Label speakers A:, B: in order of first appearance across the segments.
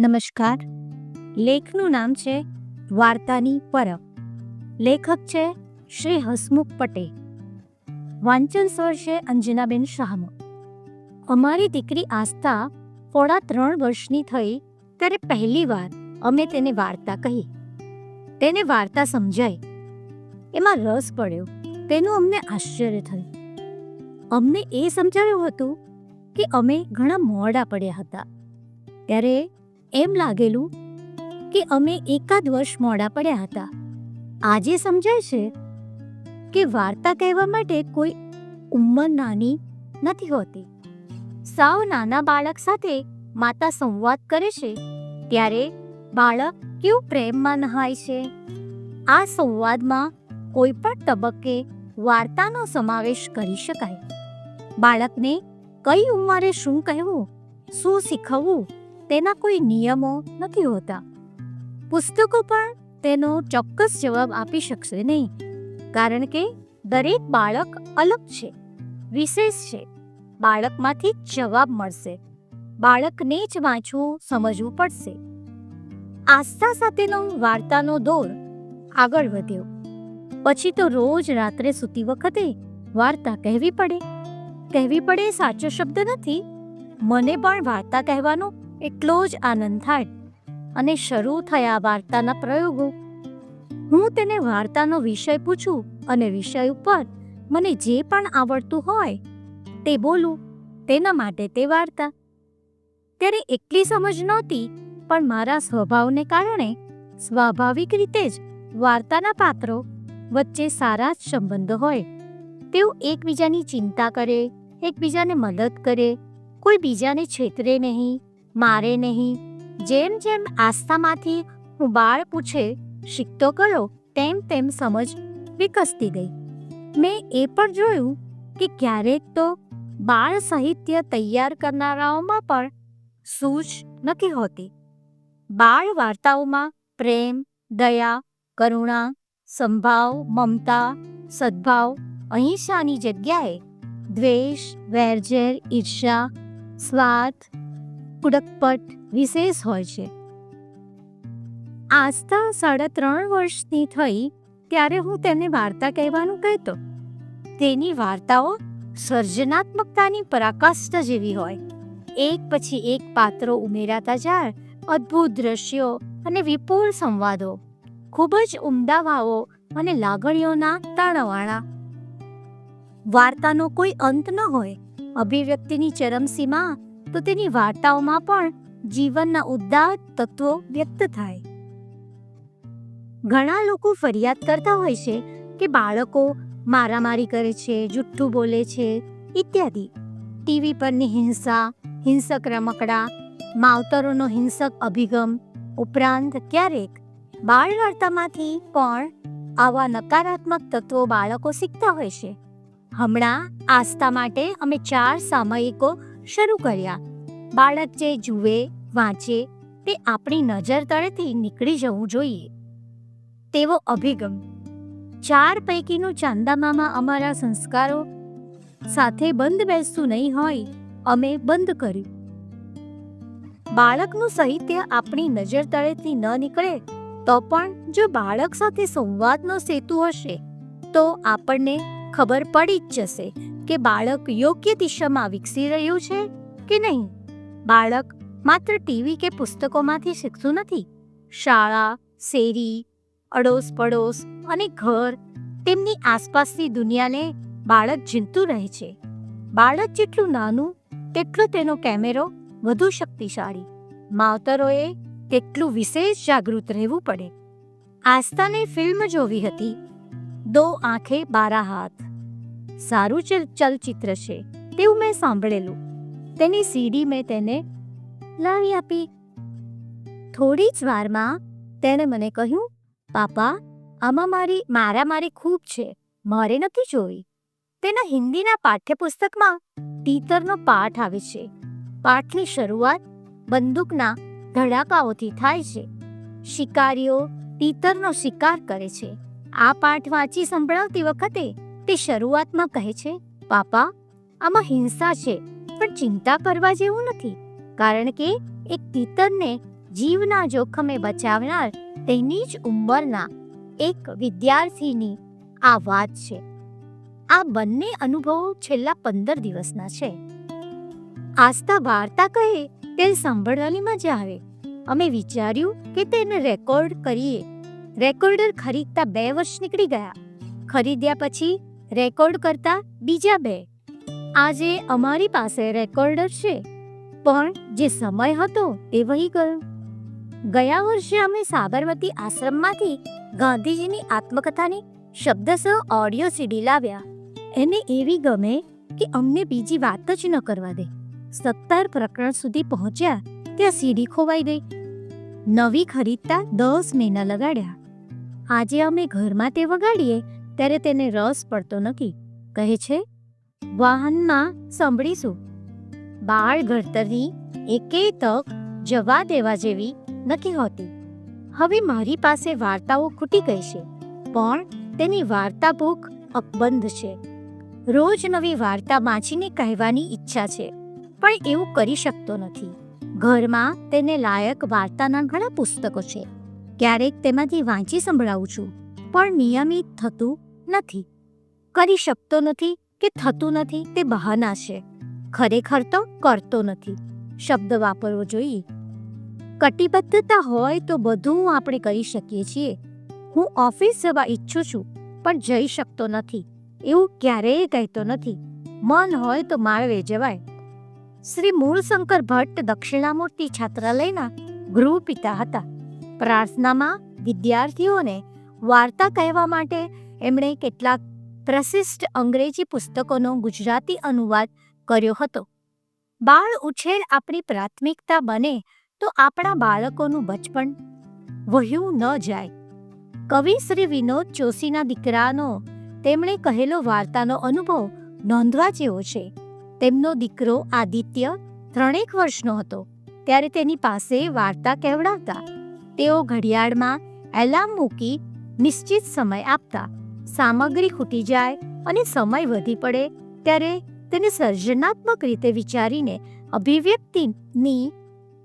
A: નમસ્કાર. લેખનું નામ છે વાર્તાની પરબ. લેખક છે શ્રી હસમુખ પટેલ. વાંચન સ્વર છે અંજનાબેન શાહનો. અમારી દીકરી આસ્થા પોળા ત્રણ વર્ષની થઈ ત્યારે પહેલીવાર અમે તેને વાર્તા કહી. તેને વાર્તા સમજાઈ. એમાં રસ પડ્યો. તેનું અમને આશ્ચર્ય થયું. અમને એ સમજાવ્યું હતું કે અમે ઘણા મોડા પડ્યા હતા. ત્યારે એમ લાગેલું કે અમે એકાદ વર્ષ મોડા પડ્યા હતા. આજે સમજાય છે કે વાર્તા કહેવા માટે કોઈ ઉંમર નાની નથી હોતી. સાવ નાના બાળક સાથે માતા સંવાદ કરે છે ત્યારે બાળક કેવું પ્રેમમાં નહાય છે. આ સંવાદમાં કોઈ પણ તબક્કે વાર્તાનો સમાવેશ કરી શકાય. બાળકને કઈ ઉંમરે શું કહેવું, શું શીખવવું તેના કોઈ નિયમો નથી હોતા. પુસ્તકો પણ તેનો ચોક્કસ જવાબ આપી શકશે નહીં. કારણ કે દરેક બાળક અલગ છે, વિશેષ છે. બાળકમાંથી જવાબ મળશે. બાળકને જ વાંચવું, સમજવું પડશે. આસ્થા સાથેનો વાર્તાનો દોર આગળ વધ્યો. પછી તો રોજ રાત્રે સૂતી વખતે વાર્તા કહેવી પડે. કહેવી પડે સાચો શબ્દ નથી. મને પણ વાર્તા કહેવાનો એટલો જ આનંદ થાય અને શરૂ થયા વાર્તાના પ્રયોગો. હું તેને વાર્તાનો વિષય પૂછું અને વિષય ઉપર મને જે પણ આવડતું હોય તે બોલું, તેના માટે તે વાર્તા. ત્યારે એટલી સમજ નહોતી, પણ મારા સ્વભાવને કારણે સ્વાભાવિક રીતે જ વાર્તાના પાત્રો વચ્ચે સારા જ સંબંધો હોય. તેઓ એકબીજાની ચિંતા કરે, એકબીજાને મદદ કરે, કોઈ બીજાને છેતરે નહીં. મારે નહીં. જેમ જેમ આસ્થામાંથી હું બાળ પૂછે શીખતો ગયો તેમ તેમ સમજ વિકસતી ગઈ. મેં એ પણ જોયું કે ક્યારેક તો બાળ સાહિત્ય તૈયાર કરનારાઓમાં પણ સૂઝ નથી હોતી. બાળ વાર્તાઓમાં પ્રેમ, દયા, કરુણા, સંભાવ, મમતા, સદભાવ, અહિંસાની જગ્યાએ દ્વેષ, વેરઝેર ઈર્ષા સ્વાર્થ કુડકપટ વિશેષ હોય છે. આસ્થા સાડા ત્રણ વર્ષની થઈ ત્યારે હું તેને વાર્તા કહેવાનું કહેતો. તેની વાર્તાઓ સર્જનાત્મકતાની પરાકાષ્ઠા જેવી હોય. એક પછી એક પાત્રો ઉમેરાતા જાય, અદ્ભુત દ્રશ્યો અને વિપુલ સંવાદો. ખૂબ જ ઉમદા ભાવો અને લાગણીઓના તાણવાળા વાર્તાનો કોઈ અંત ન હોય. અભિવ્યક્તિની ચરમસીમા તો તેની વાર્તાઓમાં પણ જીવનના ઉદ્દાત તત્વો વ્યક્ત થાય. ઘણા લોકો ફરિયાદ કરતા હોય છે કે બાળકો મારામારી કરે છે, જુઠ્ઠું બોલે છે ઇત્યાદિ. ટીવી પરની હિંસા, હિંસક રમકડા, માવતરોનો હિંસક અભિગમ ઉપરાંત ક્યારેક બાળ વાર્તામાંથી પણ આવા નકારાત્મક તત્વો બાળકો શીખતા હોય છે. હમણાં આસ્થા માટે અમે ચાર સામયિકો શરૂ કર્યા. બાળક જે જુએ, વાંચે, તે આપણી નજર તળેથી નીકળી જવું જોઈએ. તેવો અભિગમ. ચાર પૈકીનું ચાંદામામાં અમારા સંસ્કારો સાથે બંધ બેસતું નહીં હોય, અમે બંધ કર્યું. બાળકનું સાહિત્ય આપણી નજર તળેથી ન નીકળે, તો પણ જો બાળક સાથે સંવાદનો સેતુ હશે, તો આપણને ખબર પડી જ જશે. કે બાળક યોગ્ય દિશામાં વિકસી રહ્યું છે કે નહીં? બાળક માત્ર ટીવી કે પુસ્તકોમાંથી શીખતું નથી. શાળા, શેરી અડોસ પડોસ અને ઘર તેમની આસપાસની દુનિયાને બાળક ઝીલતું રહે છે. બાળક જેટલું નાનું, તેટલો તેનો કેમેરો વધુ શક્તિશાળી. માવતરોએ તેટલું વિશેષ જાગૃત રહેવું પડે. આસ્થાને ફિલ્મ જોવી હતી. દો આંખે બારા હાથ. સારું ચલ, ચલચિત્ર છે. તેવું મેં સાંભળેલું. તેની સીડી મેં તેને લાવી આપી. થોડી જ વારમાં તેણે મને કહ્યું, પાપા, આમાં મારી, મારા મારી ખૂબ છે. મારે નથી જોવી. તેના હિન્દીના પાઠ્યપુસ્તકમાં ટીતરનો પાઠ આવે છે. પાઠની શરૂઆત બંદૂકના ધડાકાઓથી થાય છે. શિકારીઓ તીતરનો શિકાર કરે છે. આ પાઠ વાંચી સંભળાવતી વખતે તે શરૂઆતમાં કહે છે, પાપા, આમાં હિંસા છે, પણ ચિંતા કરવા જેવું નથી, કારણ કે એક તીતરને જીવના જોખમે બચાવનાર તેની જ ઉંમરના એક વિદ્યાર્થીની આ વાત છે. આ બંને અનુભવો છેલ્લા પંદર દિવસના છે. આસ્થા વાર્તા કહે, તે સાંભળવાની મજા આવે. અમે વિચાર્યું કે તેને રેકોર્ડ કરીએ. રેકોર્ડર ખરીદતા બે વર્ષ નીકળી ગયા. ખરીદ્યા પછી રેકોર્ડ કરતા બીજા બે. આજે અમારી પાસે રેકોર્ડર છે, પણ જે સમય હતો તે વહી ગયો. ગયા વર્ષે અમે સાબરમતી આશ્રમમાંથી ગાંધીજીની આત્મકથાની શબ્દસહ ઓડિયો સીડી લાવ્યા. એને એવી ગમે કે અમને બીજી વાત જ ન કરવા દે. સત્તર પ્રકરણ સુધી પહોંચ્યા, ત્યાં સીડી ખોવાઈ ગઈ. નવી ખરીદતા દસ મહિના લગાડ્યા. આજે અમે ઘરમાં તે વગાડીએ ત્યારે તેને રસ પડતો નથી. કહે છે વાહનમાં સાંભળીશું. બાળ ઘડતરની એકેય તક જવા દેવા જેવી નથી હોતી. હવે મારી પાસે વાર્તાઓ ખૂટી ગઈ છે, પણ તેની વાર્તા બુક અકબંધ છે. રોજ નવી વાર્તા વાંચીને કહેવાની ઈચ્છા છે, પણ એવું કરી શકતો નથી. ઘરમાં તેને લાયક વાર્તાના ઘણા પુસ્તકો છે. ક્યારેક તેમાંથી વાંચી સંભળાવું છું, પણ નિયમિત થતું નથી. કરી શકતો નથી કે થતું નથી તે બહાના છે. ખરેખર તો કરતો નથી. શબ્દ વાપરવો જોઈએ. કટિબદ્ધતા હોય તો બધું આપણે કરી શકીએ છીએ. હું ઓફિસ જવા ઈચ્છું છું, પણ જઈ શકતો નથી. એવું ક્યારેય કહેતો નથી. મન હોય તો માળવે જવાય. શ્રી મૂળશંકર ભટ્ટ દક્ષિણામૂર્તિ છાત્રાલયના ગૃહપિતા હતા. પ્રાર્થનામાં વિદ્યાર્થીઓને વાર્તા કહેવા માટે એમણે કેટલાક પ્રશિષ્ટ અંગ્રેજી પુસ્તકોનો ગુજરાતી અનુવાદ કર્યો હતો. બાળ ઉછેર આપણી પ્રાથમિકતા બને તો આપણા બાળકોનું બચપણ વહ્યું ન જાય. કવિ શ્રી વિનોદ જોશીના દીકરાનો તેમણે કહેલો વાર્તાનો અનુભવ નોંધવા જેવો છે. તેમનો દીકરો આદિત્ય ત્રણેક વર્ષનો હતો. ત્યારે તેની પાસે વાર્તા કહેવડાવતા. તેઓ ઘડિયાળમાં એલાર્મ મૂકી નિશ્ચિત સમય આપતા. સામગ્રી ખૂટી જાય અને સમય વધી પડે, ત્યારે તેને સર્જનાત્મક રીતે વિચારીને અભિવ્યક્તિની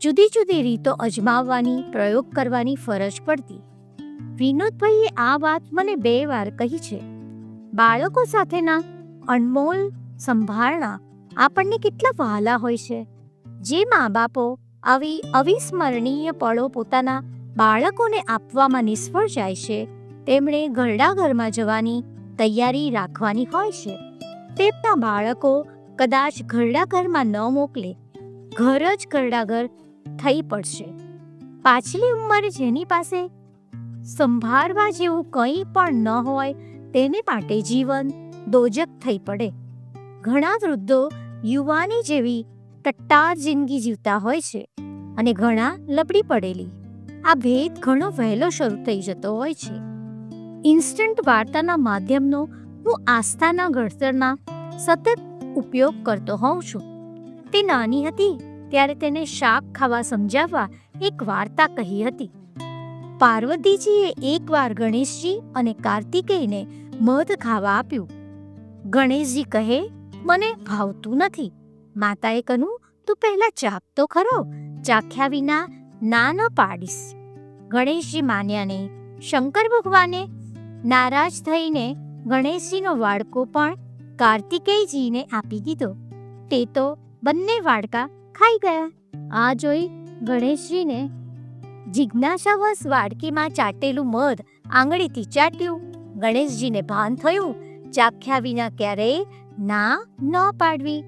A: જુદી જુદી રીતો અજમાવવાની, પ્રયોગ કરવાની ફરજ પડતી. વિનોદભાઈએ આ વાત મને બે વાર કહી છે. બાળકો સાથેના અનમોલ સંભાળના આપણને કેટલા વહાલા હોય છે. જે મા બાપો આવી અવિસ્મરણીય પળો પોતાના બાળકોને આપવામાં નિષ્ફળ જાય છે તેમણે ઘરડાઘરમાં જવાની તૈયારી રાખવાની હોય છે. તેમના બાળકો કદાચ ઘરડાઘરમાં ન મોકલે, ઘર જ ઘરડાઘર થઈ પડશે. પાછલી ઉંમરે જેની પાસે સંભાળવા જેવું કંઈ પણ ન હોય, તેને માટે જીવન દોજક થઈ પડે. ઘણા વૃદ્ધો યુવાની જેવી ટટ્ટાર જિંદગી જીવતા હોય છે અને ઘણા લબડી પડેલી. આ ભેદ ઘણો વહેલો શરૂ થઈ જતો હોય છે. ઇન્સ્ટન્ટ વાર્તાના માધ્યમનો હું આસ્થાના ઘડતરના સતત ઉપયોગ કરતો હોઉં છું. તે નાની હતી, ત્યારે તેને શાક ખાવા સમજાવવા એક વાર્તા કહી હતી. પાર્વતીજીએ એકવાર ગણેશજી અને કાર્તિકેયને મધ ખાવા આપ્યું. ગણેશજી કહે, મને ભાવતું નથી. માતાએ કહ્યું, તું પહેલા ચાપ તો ખરો, ચાખ્યા વિના ના ન પાડીશ. ગણેશજી માન્યા નહીં શંકર ભગવાને નારાજ થઈને ગણેશજીનો વાડકો પણ કાર્તિકેયજીને આપી દીધો. તે તો બંને વાડકા ખાઈ ગયા. આ જોઈ ગણેશજીને જિજ્ઞાસાવશ વાડકીમાં ચાટેલું મધ આંગળીથી ચાટ્યું. ગણેશજીને ભાન થયું. ચાખ્યા વિના ક્યારેય ના ન પાડવી.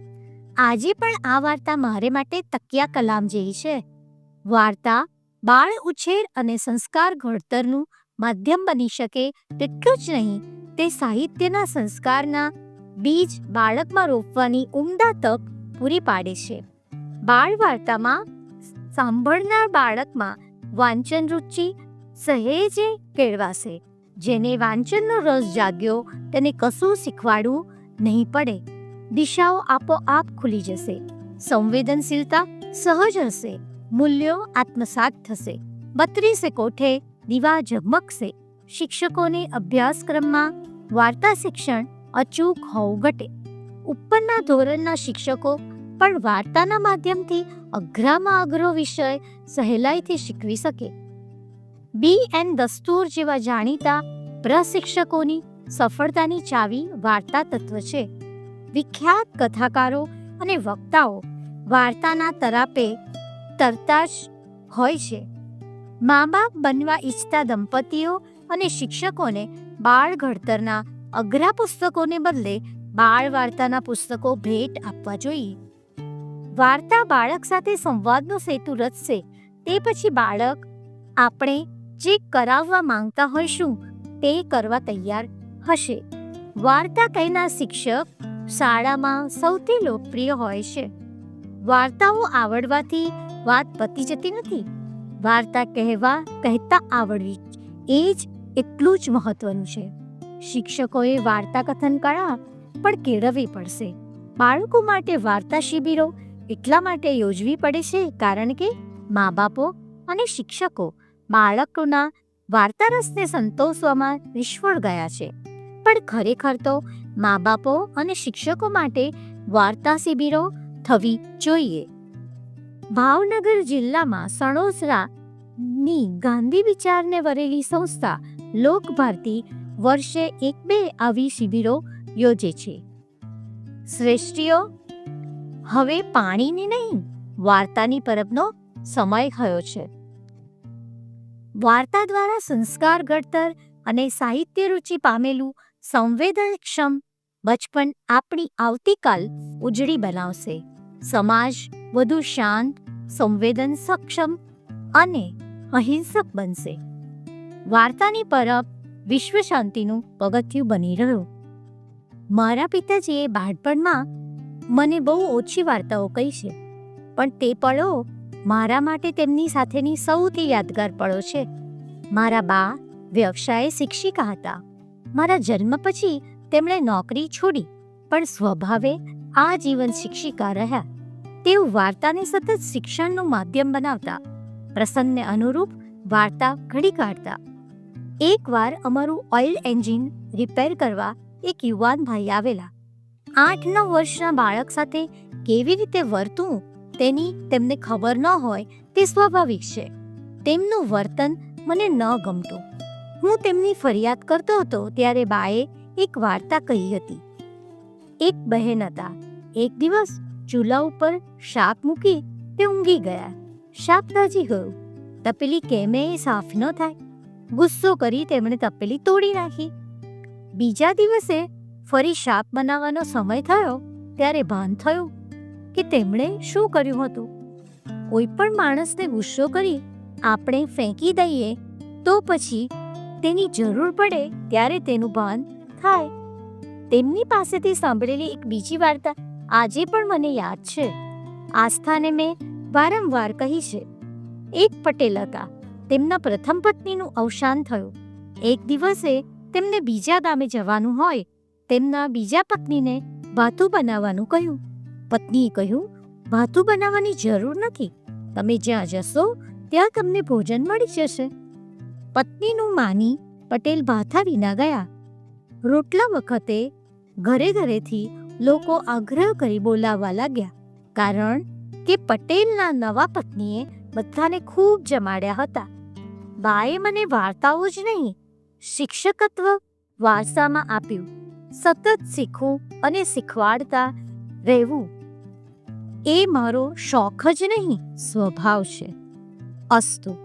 A: આજે પણ આ વાર્તા મારે માટે તકિયા કલામ જેવી છે. વાર્તા બાળ ઉછેર અને સંસ્કાર ઘડતરનું માધ્યમ બની શકે તેટલું જ નહીં. તે સાહિત્યના સંસ્કારના બીજ બાળકમાં રોપવાની ઉમદા તક પૂરી પાડે છે. બાળ વાર્તામાં સાંભળનાર બાળકમાં વાંચન રુચિ સહેજે કેળવાશે. જેને વાંચનનો રસ જાગ્યો તેને કશું શીખવાડવું નહીં પડે. દિશાઓ આપોઆપ ખુલી જશે. સંવેદનશીલતા સહજ હશે. મૂલ્યો આત્મસાત થશે. બત્રીસે કોઠે દીવા ઝગમગશે શિક્ષકોને અભ્યાસક્રમમાં વાર્તા શિક્ષણ અચૂક હોવું ઘટે. ઉપરના ધોરણના શિક્ષકો પણ વાર્તાના માધ્યમથી અઘરામાં અઘરો વિષય સહેલાઈથી શીખવી શકે. બી. એન. દસ્તુર જેવા જાણીતા પ્રશિક્ષકોની સફળતાની ચાવી વાર્તા તત્વ છે. વિખ્યાત કથાકારો અને વક્તાઓ વાર્તાના તરાપે તરતા જ હોય છે. મા બાપ બનવા ઈચ્છતા દંપતીઓ અને શિક્ષકોને બાળ ઘડતરના અઘરા પુસ્તકોને બદલે બાળ વાર્તાના પુસ્તકો ભેટ આપવા જોઈએ. વાર્તા બાળક સાથે સંવાદનો સેતુ રચશે, તે પછી બાળક આપણે જે કરાવવા માંગતા હોઈશું તે કરવા તૈયાર હશે. વાર્તા કહેનાર શિક્ષક શાળામાં સૌથી લોકપ્રિય હોય છે. વાર્તાઓ આવડવાથી વાત પતી જતી નથી. વાર્તા કહેવા કહેતા આવડવી એ જ એટલું જ મહત્વનું છે. શિક્ષકોએ વાર્તા કથન કળા પણ કેળવવી પડશે. બાળકો માટે વાર્તા શિબિરો એટલા માટે યોજવી પડે છે કારણ કે મા બાપો અને શિક્ષકો બાળકોના વાર્તા રસને સંતોષવામાં નિષ્ફળ ગયા છે. પણ ખરેખર તો મા બાપો અને શિક્ષકો માટે વાર્તા શિબિરો થવી જોઈએ. ભાવનગર જિલ્લામાં સણોસરાની ગાંધી વિચારને વરેલી સંસ્થા લોકભારતી વર્ષે એક બે આવી શિબિરો યોજે છે. શ્રેષ્ઠીઓ, હવે પાણીની નહીં, વાર્તાની પરબનો સમય થયો છે. વાર્તા દ્વારા સંસ્કાર ઘડતર અને સાહિત્ય રુચિ પામેલું સંવેદનક્ષમ બચપન આપણી આવતીકાલ ઉજળી બનાવશે. સમાજ વધુ શાંત, સંવેદન સક્ષમ અને અહિંસક બનશે. વાર્તાની પરબ વિશ્વ શાંતિનું પગથિયું બની રહ્યું. મારા પિતાજીએ બાળપણમાં મને બહુ ઓછી વાર્તાઓ કહી છે, પણ તે પળો મારા માટે તેમની સાથેની સૌથી યાદગાર પળો છે. મારા બા વ્યવસાયે શિક્ષિકા હતા. મારા જન્મ પછી તેમણે નોકરી છોડી, પણ સ્વભાવે આ જીવન શિક્ષિકા રહ્યા. તેઓ વાર્તાને સતત શિક્ષણનું માધ્યમ બનાવતા, પ્રસંગને અનુરૂપ વાર્તા ઘડી કાઢતા. એકવાર અમારું ઓઇલ એન્જિન રિપેર કરવા એક યુવાન ભાઈ આવેલા. આઠ નવ વર્ષના બાળક સાથે કેવી રીતે વર્તવું તેની તેમને ખબર ન હોય તે સ્વાભાવિક છે. તેમનું વર્તન મને ન ગમતું. હું તેમની ફરિયાદ કરતો હતો ત્યારે બાએ એક વાર્તા કહી હતી. એક બહેન હતા. એક દિવસ ચૂલા ઉપર શાક મૂકી તે ઊંઘી ગયા. શાક દાજી ગયું તપેલી કેમે સાફ ન થાય. ગુસ્સો કરી તેમણે તપેલી તોડી નાખી. બીજા દિવસે ફરી શાક બનાવવાનો સમય થયો ત્યારે ભાન થયું કે તેમણે શું કર્યું હતું. કોઈ પણ માણસને ગુસ્સો કરી આપણે ફેંકી દઈએ તો પછી તેની જરૂર પડે ત્યારે તેનું ભાન થાય. તેમની પાસેથી સાંભળેલી એક બીજી વાર્તા આજે પણ મને યાદ છે. આસ્થાને મેં વારંવાર કહી છે, એક પટેલ હતા. તેમના પ્રથમ પત્નીનું અવસાન થયું. એક દિવસે તેમને બીજા ગામે જવાનું હોય, તેમના બીજા પત્નીને ભાથું બનાવવાનું કહ્યું. પત્નીએ કહ્યું ભાથું બનાવવાની જરૂર નથી. તમે જ્યાં જશો, ત્યાં તમને ભોજન મળી જશે. પત્નીનું માની પટેલ ભાથા વિના ગયા. રોટલા વખતે ઘરે ઘરેથી લોકો આગ્રહ કરી બોલાવવા લાગ્યા, કારણ કે પટેલના નવા પત્નીએ બધાને ખૂબ જમાડ્યા હતા. બાએ મને વાર્તાઓ જ નહીં, શિક્ષકત્વ વારસામાં આપ્યું. સતત શીખવું અને શીખવાડતા રહેવું. એ મારો શોખ જ નહીં, સ્વભાવ છે. અસ્તુ.